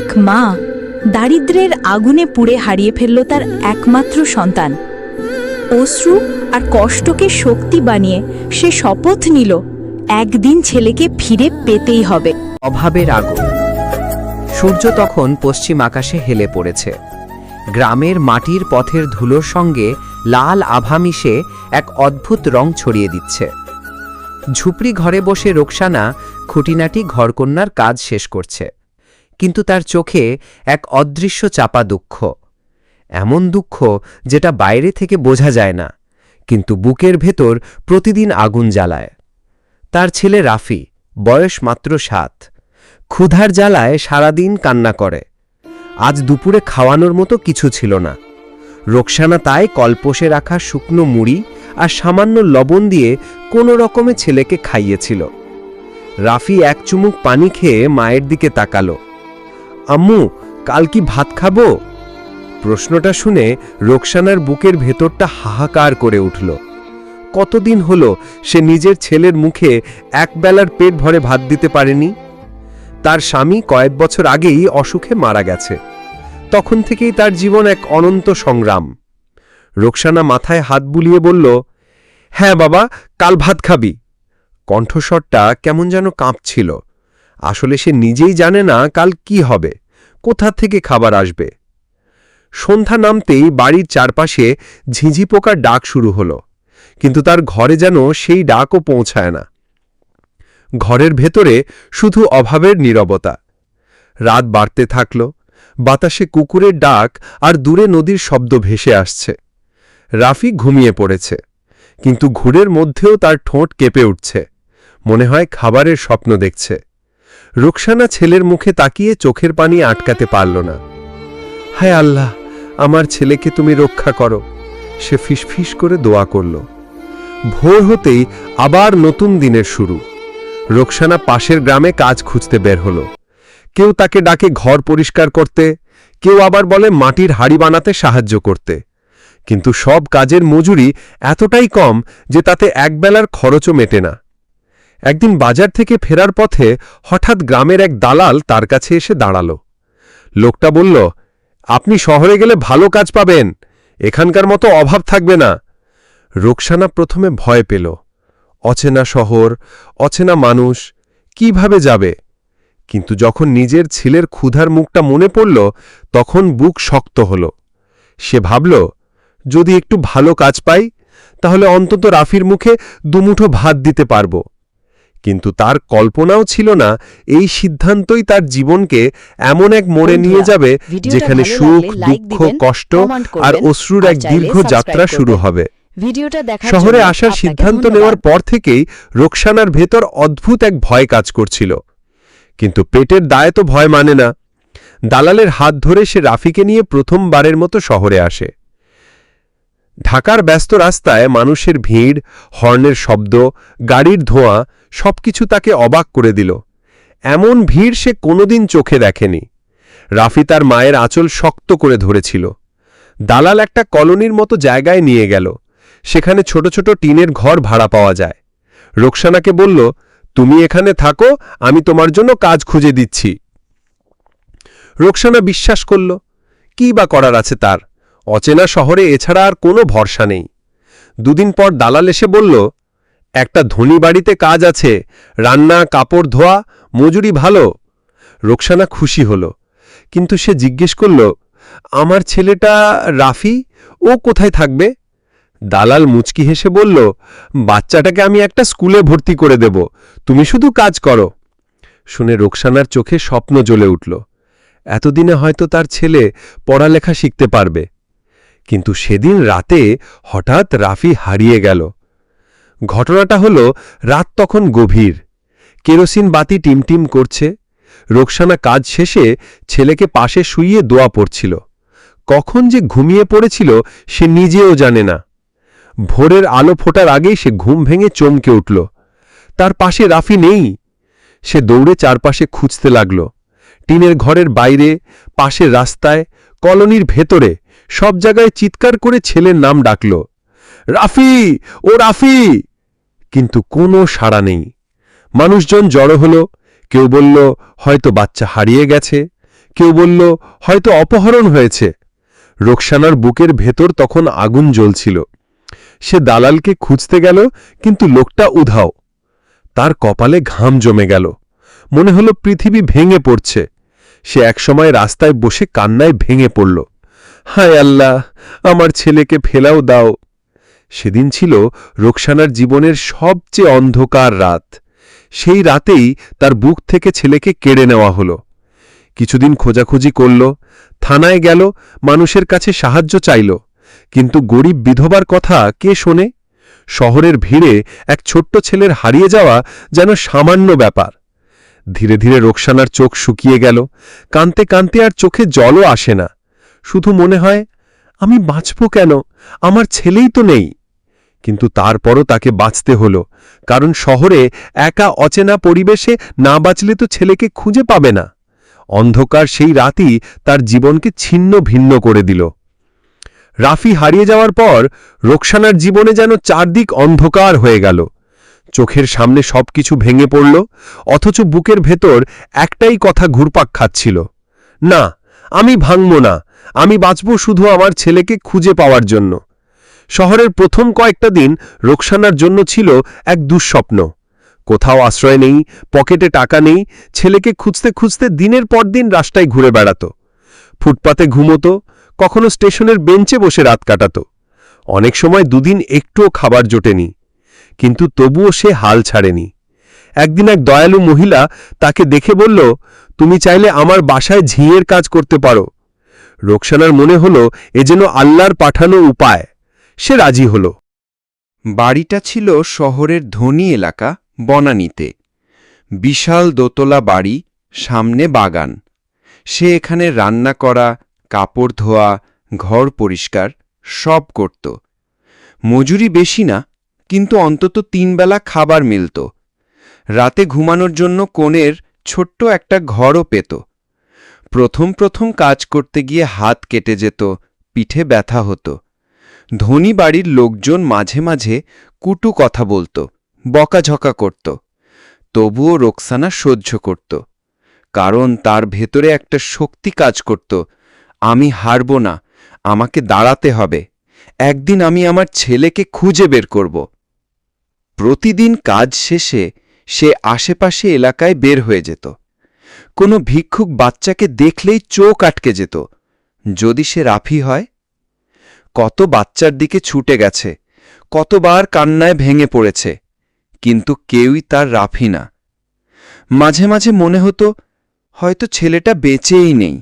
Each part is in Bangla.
এক মা দারিদ্র্যের আগুনে পুড়ে হারিয়ে ফেলল তার একমাত্র সন্তান। অশ্রু আর কষ্টকে শক্তি বানিয়ে সে শপথ নিল, একদিন ছেলেকে ফিরে পেতেই হবে। অভাবের আগুন। সূর্য তখন পশ্চিম আকাশে হেলে পড়েছে। গ্রামের মাটির পথের ধুলোর সঙ্গে লাল আভা মিশে এক অদ্ভুত রং ছড়িয়ে দিচ্ছে। ঝুপড়ি ঘরে বসে রোকসানা, খুঁটিনাটি ঘরকন্যার কাজ শেষ করছে। কিন্তু তার চোখে এক অদৃশ্য চাপা দুঃখ। এমন দুঃখ যেটা বাইরে থেকে বোঝা যায় না, কিন্তু বুকের ভেতর প্রতিদিন আগুন জ্বালায়। তার ছেলে রাফি, বয়স মাত্র সাত, ক্ষুধার জ্বালায় সারাদিন কান্না করে। আজ দুপুরে খাওয়ানোর মতো কিছু ছিল না। রোকসানা তাই কলপোষে রাখা শুকনো মুড়ি আর সামান্য লবণ দিয়ে কোনো রকমে ছেলেকে খাইয়েছিল। রাফি এক চুমুক পানি খেয়ে মায়ের দিকে তাকালো। আম্মু, কাল কি ভাত খাব? প্রশ্নটা শুনে রোকসানার বুকের ভেতরটা হাহাকার করে উঠল। কতদিন হলো সে নিজের ছেলের মুখে একবেলার পেট ভরে ভাত দিতে পারেনি? তার স্বামী কয়েক বছর আগেই অসুখে মারা গেছে। তখন থেকেই তার জীবন এক অনন্ত সংগ্রাম। রোকসানা মাথায় হাত বুলিয়ে বলল হ্যাঁ বাবা, কাল ভাত খাবি। কণ্ঠস্বরটা কেমন যেন কাঁপছিল। আসলে সে নিজেই জানে না কাল কি হবে। কোথা থেকে খাবার আসবে? সন্ধ্যা নামতেই বাড়ির চারপাশে ঝিঝি পোকার ডাক শুরু হলো, কিন্তু তার ঘরে যেন সেই ডাকও পৌঁছায় না। ঘরের ভেতরে শুধু অভাবের নীরবতা। রাত বাড়তে থাকল, বাতাসে কুকুরের ডাক আর দূরে নদীর শব্দ ভেসে আসছে। রাফি ঘুমিয়ে পড়েছে, কিন্তু ঘুরের মধ্যেও তার ঠোঁট কেঁপে উঠছে। মনে হয় খাবারের স্বপ্ন দেখছে। রুকসানা ছেলের মুখে তাকিয়ে চোখের পানি আটকাতে পারল না। হায় আল্লাহ, আমার ছেলেকে তুমি রক্ষা করো। সে ফিসফিস করে দোয়া করল। ভোর হতেই আবার নতুন দিনের শুরু। রোকসানা পাশের গ্রামে কাজ খুঁজতে বের হলো। কেউ তাকে ডাকে ঘর পরিষ্কার করতে, কেউ আবার বলে মাটির হাড়ি বানাতে সাহায্য করতে। কিন্তু সব কাজের মজুরি এতটাই কম যে তাতে একবেলার খরচও মেটে না। একদিন বাজার থেকে ফেরার পথে হঠাৎ গ্রামের এক দালাল তার কাছে এসে দাঁড়াল। লোকটা বলল, আপনি শহরে গেলে ভালো কাজ পাবেন, এখানকার মতো অভাব থাকবে না। রোকসানা প্রথমে ভয় পেল। অচেনা শহর, অচেনা মানুষ, কীভাবে যাবে? কিন্তু যখন নিজের ছেলের ক্ষুধার মুখটা মনে পড়ল, তখন বুক শক্ত হল। সে ভাবল, যদি একটু ভালো কাজ পাই, তাহলে অন্তত রাফির মুখে দুমুঠো ভাত দিতে পারব। কিন্তু তার কল্পনাও ছিল না এই সিদ্ধান্তই তার জীবনকে এমন এক মোড়ে নিয়ে যাবে যেখানে সুখ দুঃখ কষ্ট আর অশ্রুর এক দীর্ঘ যাত্রা শুরু হবে। ভিডিওটা দেখার শহরে আসার সিদ্ধান্ত নেওয়ার পর থেকেই রোকসানার ভেতর অদ্ভুত এক ভয় কাজ করছিল। কিন্তু পেটের দায় তো ভয় মানে না। দালালের হাত ধরে সে রাফিকে নিয়ে প্রথমবারের মতো শহরে আসে। ঢাকার ব্যস্ত রাস্তায় মানুষের ভিড় হর্নের শব্দ গাড়ির ধোঁয়া সবকিছু তাকে অবাক করে দিল। এমন ভিড় সে কোনোদিন চোখে দেখেনি। রাফি তার মায়ের আঁচল শক্ত করে ধরেছিল। দালাল একটা কলোনির মতো জায়গায় নিয়ে গেল। সেখানে ছোট ছোট টিনের ঘর ভাড়া পাওয়া যায়। রোকসানাকে বলল, তুমি এখানে থাকো, আমি তোমার জন্য কাজ খুঁজে দিচ্ছি। রোকসানা বিশ্বাস করল, কি বা করার আছে তার? অচেনা শহরে এছাড়া আর কোনো ভরসা নেই। দুদিন পর দালাল এসে বলল একটা ধনী বাড়িতে কাজ আছে, রান্না, কাপড় ধোয়া, মজুরি ভালো। রোকসানা খুশি হল, কিন্তু সে জিজ্ঞেস করল, আমার ছেলেটা রাফি? ও কোথায় থাকবে? দালাল মুচকি হেসে বলল, বাচ্চাটাকে আমি একটা স্কুলে ভর্তি করে দেব, তুমি শুধু কাজ করো। শুনে রোকসানার চোখে স্বপ্ন জ্বলে উঠল, এতদিনে হয়তো তার ছেলে পড়ালেখা শিখতে পারবে। কিন্তু সেদিন রাতে হঠাৎ রাফি হারিয়ে গেল। ঘটনাটা হল, রাত তখন গভীর। কেরোসিন বাতি টিমটিম করছে। রোকসানা কাজ শেষে ছেলেকে পাশে শুইয়ে দোয়া পড়ছিল। কখন যে ঘুমিয়ে পড়েছিল সে নিজেও জানে না। ভোরের আলো ফোটার আগেই সে ঘুম ভেঙে চমকে উঠল। তার পাশে রাফি নেই। সে দৌড়ে চারপাশে খুঁজতে লাগল। টিনের ঘরের বাইরে, পাশের রাস্তায়, কলোনির ভেতরে, সব জায়গায় চিৎকার করে ছেলের নাম ডাকল। রাফি! ও রাফি! কিন্তু কোনো সাড়া নেই। মানুষজন জড়ো হল, কেউ বলল, হয়তো বাচ্চা হারিয়ে গেছে। কেউ বলল, হয়তো অপহরণ হয়েছে। রোকসানার বুকের ভেতর তখন আগুন জ্বলছিল। সে দালালকে খুঁজতে গেল, কিন্তু লোকটা উধাও। তার কপালে ঘাম জমে গেল। মনে হলো পৃথিবী ভেঙে পড়ছে। সে একসময় রাস্তায় বসে কান্নায় ভেঙে পড়ল। হায় আল্লাহ, আমার ছেলেকে ফেলাও দাও। সেদিন ছিল রোকসানার জীবনের সবচেয়ে অন্ধকার রাত। সেই রাতেই তার বুক থেকে ছেলেকে কেড়ে নেওয়া হলো। কিছুদিন খোঁজাখুঁজি করল, থানায় গেল, মানুষের কাছে সাহায্য চাইল। কিন্তু গরিব বিধবার কথা কে শোনে? শহরের ভিড়ে এক ছোট্ট ছেলের হারিয়ে যাওয়া যেন সামান্য ব্যাপার। ধীরে ধীরে রোকসানার চোখ শুকিয়ে গেল। কানতে কানতে আর চোখে জলও আসে না। শুধু মনে হয়, আমি বাঁচব কেন? আমার ছেলেই তো নেই। কিন্তু তারপরও তাকে বাঁচতে হলো, কারণ শহরে একা অচেনা পরিবেশে না বাঁচলে তো ছেলেকে খুঁজে পাবে না। অন্ধকার সেই রাতই তার জীবনকে ছিন্ন ভিন্ন করে দিল। রাফি হারিয়ে যাওয়ার পর রোকসানার জীবনে যেন চারদিক অন্ধকার হয়ে গেল। চোখের সামনে সবকিছু ভেঙে পড়ল, অথচ বুকের ভেতর একটাই কথা ঘুরপাক খাচ্ছিল। না, আমি ভাঙব না, আমি বাঁচব শুধু আমার ছেলেকে খুঁজে পাওয়ার জন্য। শহরের প্রথম কয়েকটা দিন রোকসানার জন্য ছিল এক দুঃস্বপ্ন। কোথাও আশ্রয় নেই, পকেটে টাকা নেই, ছেলেকে খুঁজতে খুঁজতে দিনের পর দিন রাস্তায় ঘুরে বেড়াত। ফুটপাতে ঘুমতো, কখনো স্টেশনের বেঞ্চে বসে রাত কাটাত। অনেক সময় দুদিন একটুও খাবার জোটেনি, কিন্তু তবুও সে হাল ছাড়েনি। একদিন এক দয়ালু মহিলা তাকে দেখে বলল, তুমি চাইলে আমার বাসায় ঝিঁয়ের কাজ করতে পারো। রোকসানার মনে হল, এ যেন আল্লাহর পাঠানো উপায়। সে রাজি হল। বাড়িটা ছিল শহরের ধনী এলাকা বনানীতে। বিশাল দোতলা বাড়ি, সামনে বাগান। সে এখানে রান্না করা, কাপড় ধোয়া, ঘর পরিষ্কার, সব করত। মজুরি বেশি না, কিন্তু অন্তত তিনবেলা খাবার মিলত। রাতে ঘুমানোর জন্য কোণের ছোট্ট একটা ঘরও পেত। প্রথম প্রথম কাজ করতে গিয়ে হাত কেটে যেত, পিঠে ব্যথা হতো। ধনী বাড়ির লোকজন মাঝে মাঝে কুটু কথা বলত, বকাঝকা করত, তবুও রোকসানা সহ্য করত, কারণ তার ভেতরে একটা শক্তি কাজ করত, আমি হারব না, আমাকে দাঁড়াতে হবে, একদিন আমি আমার ছেলেকে খুঁজে বের করব। প্রতিদিন কাজ শেষে সে আশেপাশে এলাকায় বের হয়ে যেত। কোনো ভিক্ষুক বাচ্চাকে দেখলেই চোখ আটকে যেত, যদি সে রাফি হয় কত বাচ্চার দিকে ছুটে গেছে, কতবার কান্নায় ভেঙে পড়েছে, কিন্তু কেউই তার রাফি না। মাঝে মাঝে মনে হতো, হয়তো ছেলেটা বেঁচেই নেই।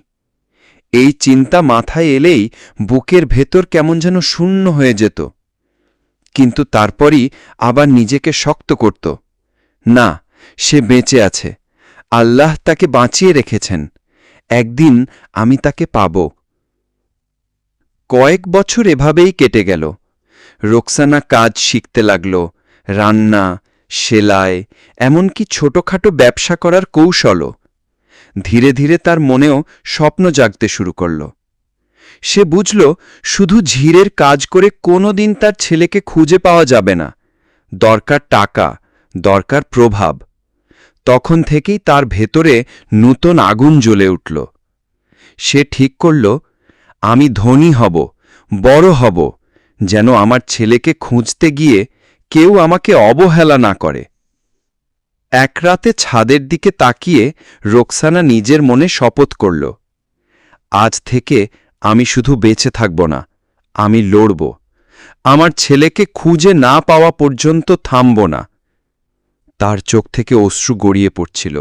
এই চিন্তা মাথায় এলেই বুকের ভেতর কেমন যেন শূন্য হয়ে যেত। কিন্তু তারপরই আবার নিজেকে শক্ত করত। না, সে বেঁচে আছে। আল্লাহ তাকে বাঁচিয়ে রেখেছেন। একদিন আমি তাকে পাব। কয়েক বছর এভাবেই কেটে গেল। রোকসানা কাজ শিখতে লাগল, রান্না, সেলাই, এমনকি ছোটখাটো ব্যবসা করার কৌশলও। ধীরে ধীরে তার মনেও স্বপ্ন জাগতে শুরু করল। সে বুঝল, শুধু ঝিরের কাজ করে কোনো দিন তার ছেলেকে খুঁজে পাওয়া যাবে না। দরকার টাকা, দরকার প্রভাব। তখন থেকেই তার ভেতরে নূতন আগুন জ্বলে উঠল। সে ঠিক করল আমি ধনী হব, বড় হব, যেন আমার ছেলেকে খুঁজতে গিয়ে কেউ আমাকে অবহেলা না করে। এক রাতে ছাদের দিকে তাকিয়ে রোকসানা নিজের মনে শপথ করল। আজ থেকে আমি শুধু বেঁচে থাকব না, আমি লড়ব। আমার ছেলেকে খুঁজে না পাওয়া পর্যন্ত থামব না। তার চোখ থেকে অশ্রু গড়িয়ে পড়ছিল,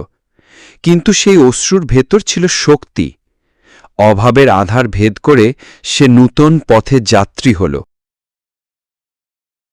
কিন্তু সেই অশ্রুর ভেতর ছিল শক্তি। অভাবের আধার ভেদ করে সে নূতন পথে যাত্রী হল।